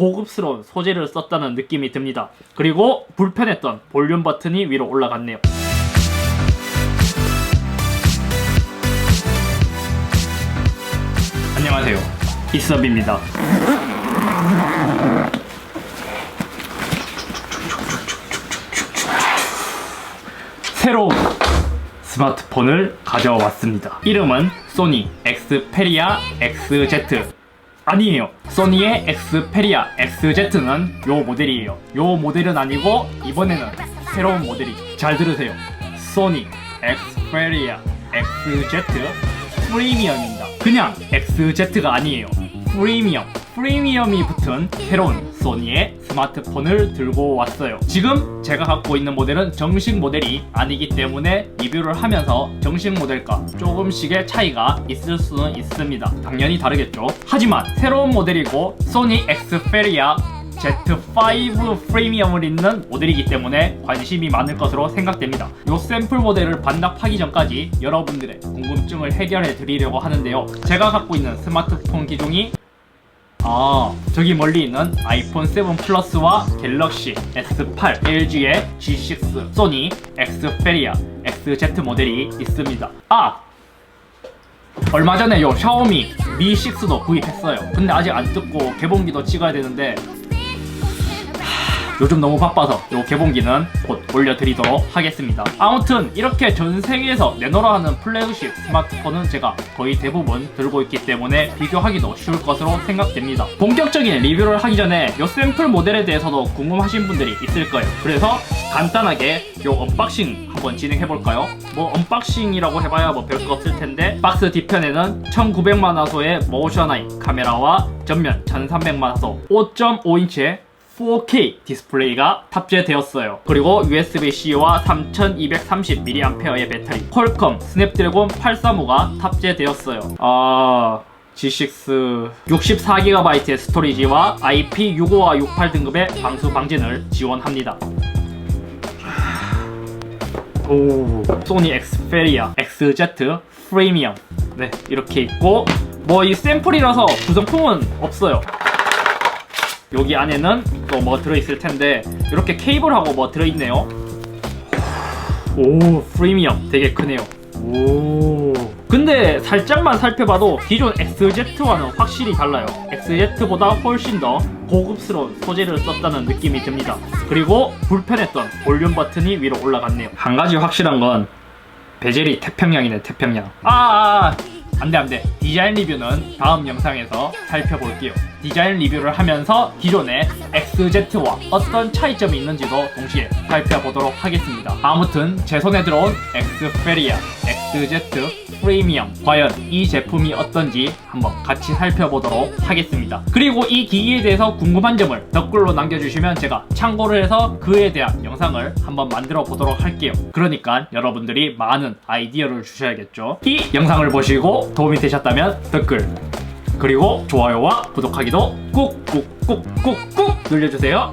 고급스러운 소재를 썼다는 느낌이 듭니다. 그리고 불편했던 볼륨 버튼이 위로 올라갔네요. 안녕하세요. 이섭입니다. 새로운 스마트폰을 가져왔습니다. 이름은 소니 엑스페리아 XZ. 아니에요. 소니의 엑스페리아 XZ는 요 모델이에요. 요 모델은 아니고 이번에는 새로운 모델이 잘 들으세요. 소니 엑스페리아 XZ 프리미엄입니다. 그냥 XZ가 아니에요. 프리미엄. 프리미엄이 붙은 새로운 소니의 스마트폰을 들고 왔어요. 지금 제가 갖고 있는 모델은 정식 모델이 아니기 때문에 리뷰를 하면서 정식 모델과 조금씩의 차이가 있을 수는 있습니다. 당연히 다르겠죠. 하지만 새로운 모델이고 소니 엑스페리아 Z5 프리미엄을 잇는 모델이기 때문에 관심이 많을 것으로 생각됩니다. 이 샘플 모델을 반납하기 전까지 여러분들의 궁금증을 해결해 드리려고 하는데요. 제가 갖고 있는 스마트폰 기종이 아, 저기 멀리 있는 아이폰 7 플러스와 갤럭시 S8, LG의 G6, 소니 엑스페리아 XZ 모델이 있습니다. 아! 얼마 전에 요 샤오미 Mi 6도 구입했어요. 근데 아직 안 뜯고 개봉기도 찍어야 되는데 요즘 너무 바빠서 요 개봉기는 곧 올려드리도록 하겠습니다. 아무튼 이렇게 전 세계에서 내놓으라 하는 플래그십 스마트폰은 제가 거의 대부분 들고 있기 때문에 비교하기도 쉬울 것으로 생각됩니다. 본격적인 리뷰를 하기 전에 요 샘플 모델에 대해서도 궁금하신 분들이 있을 거예요. 그래서 간단하게 요 언박싱 한번 진행해 볼까요? 뭐 언박싱이라고 해봐야 뭐 별거 없을 텐데 박스 뒤편에는 1900만 화소의 모션 아이 카메라와 전면 1300만 화소 5.5인치의 4K 디스플레이가 탑재되었어요. 그리고 USB-C와 3230mAh의 배터리, 퀄컴 스냅드래곤 835가 탑재되었어요. 아... G6 64GB의 스토리지와 IP65와 68 등급의 방수 방진을 지원합니다. 오, 소니 엑스페리아 XZ 프리미엄 네 이렇게 있고 뭐 이 샘플이라서 구성품은 없어요. 여기 안에는 또 뭐 들어있을 텐데 이렇게 케이블하고 뭐 들어있네요. 오 프리미엄 되게 크네요. 오 근데 살짝만 살펴봐도 기존 XZ와는 확실히 달라요. XZ보다 훨씬 더 고급스러운 소재를 썼다는 느낌이 듭니다. 그리고 불편했던 볼륨 버튼이 위로 올라갔네요. 한 가지 확실한 건 베젤이 태평양이네 태평양. 아, 아, 아. 안돼 안돼 디자인 리뷰는 다음 영상에서 살펴볼게요. 디자인 리뷰를 하면서 기존의 XZ와 어떤 차이점이 있는지도 동시에 살펴보도록 하겠습니다. 아무튼 제 손에 들어온 엑스페리아 XZ 프리미엄 과연 이 제품이 어떤지 한번 같이 살펴보도록 하겠습니다. 그리고 이 기기에 대해서 궁금한 점을 댓글로 남겨주시면 제가 참고를 해서 그에 대한 영상을 한번 만들어 보도록 할게요. 그러니까 여러분들이 많은 아이디어를 주셔야겠죠. 이 영상을 보시고 도움이 되셨다면 댓글 그리고 좋아요와 구독하기도 꾹꾹꾹꾹꾹 눌러주세요.